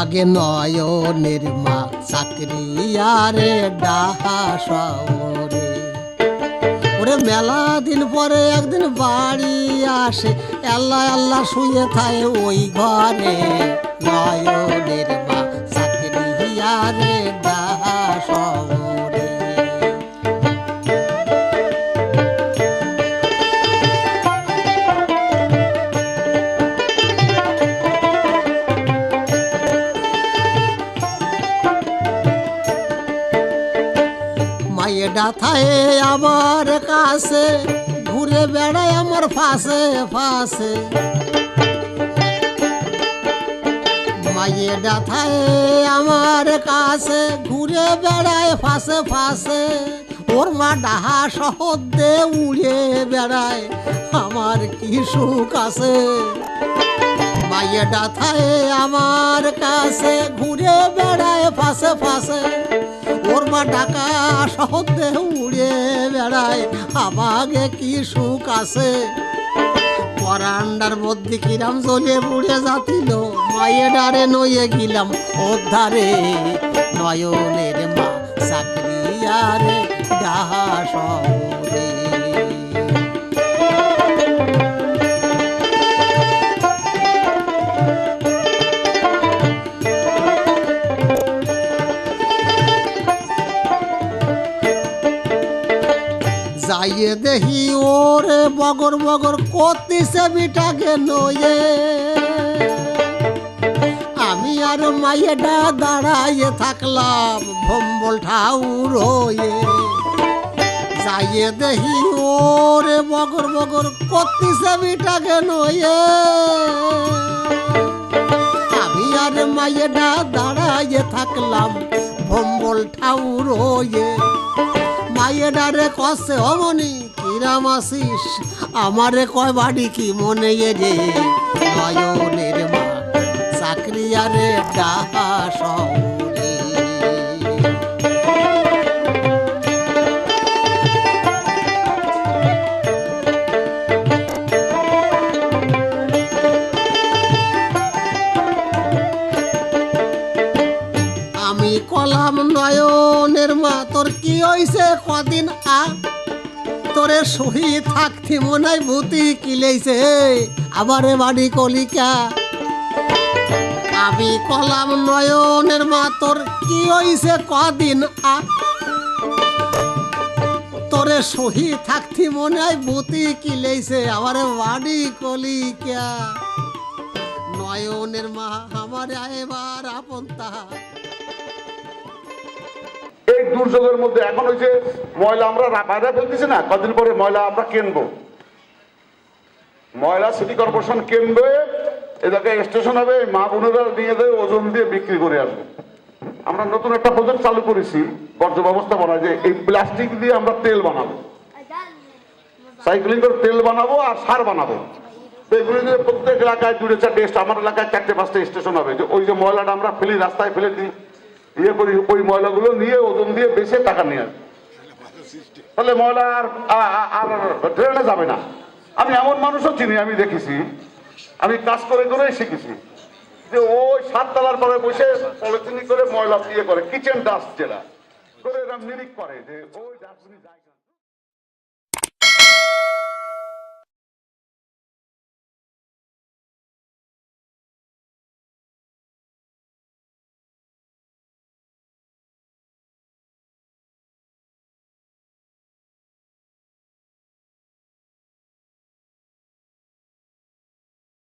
আগে নয়নের মা চাকরি আরে ডাহা শহরে। ওরে মেলা দিন পরে একদিন বাড়ি আসে আল্লাহ আল্লাহ শুয়ে থাকে ওই ঘরে নয়নের ডাথায় আমার কাছে, ঘুরে বেড়ায় আমার ফাঁসে ফাঁসে। মায়ের ডাথায় আমার কাছে, ঘুরে বেড়ায় ফাঁসে ফাঁসে। ওর মা ডাহা শহদে উড়ে বেড়ায়, আমার কি সুখ আছে? মায়ের ডাথায় আমার কাছে ঘুরে বেড়ায় ফাঁসে ফাঁসে। ওর মা ডাকা শহরে উড়ে বেড়ায়, আমাকে কি সুখ আছে? পরান্ডার মধ্যে কিরাম জ্বলে পুড়ে যাতিল মায়ে ডারে নয়ে গিলাম ওধারে নয়নের মা চাকরি আরে ডাহা শহরে। যাইয়ে দেখি, ওরে বগর বগর করতেছে বিটাকে নয়ে আমি আর মায়েটা দাঁড়াইয়ে থাকলাম ভম্বল ঠাউর হয়ে। যাইয়ে দেখি, ওরে বগর বগর করতেছে বিটাকে নয়ে আমি আর মায়েটা দাঁড়াইয়ে থাকলাম ভম্বল ঠাউর হয়ে। মায়েডারে কষে অমনি কিরাম আসিস আমারে কয় বাড়ি কি মনে রে মা চাকরি আরে ডাহা কলাম নয়নের মা, তোর কি হইছে কদিন আ? তোরে সহি থাকতি মনে ভূতি কিলেইছে আবারে বাড়ি কলিকা আমি কলাম নয়নের মা, তোর কি হইছে কদিন আ? তোরে সহি থাকতি মনে হয় ভূতি কিলেইছে আবারে বাড়ি কলিকা নয়নের মা, আমারে এবার আপন তাহা। এই দুর্যোগের মধ্যে এখন ওই যে ময়লা আমরা বাইরে ফেলতেছি না, কদিন পরে ময়লা আমরা কিনবো। ময়লা সিটি কর্পোরেশন কিনবে এদেরকে স্টেশন হবে মা বোনেরা নিয়ে দেয় ওজন দিয়ে বিক্রি করে আসবে। আমরা নতুন একটা প্রজেক্ট চালু করেছি, বর্জ্য ব্যবস্থা ব্যবস্থাপনা যে এই প্লাস্টিক দিয়ে আমরা তেল বানাবো। সাইক্লিং করে তেল বানাবো আর সার বানাবো। এগুলো যে প্রত্যেক এলাকায় দুটো চারটে, আমার এলাকায় চারটে, পাঁচটা স্টেশন হবে। যে ওই যে ময়লাটা আমরা ফেলি, রাস্তায় ফেলে দিই ইয়ে করি, ওই ময়লাগুলো নিয়ে ওজন দিয়ে বেশি টাকা নিয়ে আসবে। তাহলে ময়লা আর ড্রেনে যাবে না। আমি এমন মানুষও চিনি, আমি দেখেছি। আমি কাজ করে করেই শিখেছি। যে ওই সাত তালার পরে বসে পলিথিনি করে ময়লা ইয়ে করে কিচেন ডাস্ট যেটা, করে এরকম নিরিখ করে, যে ওই ডাস্টবিনে যায়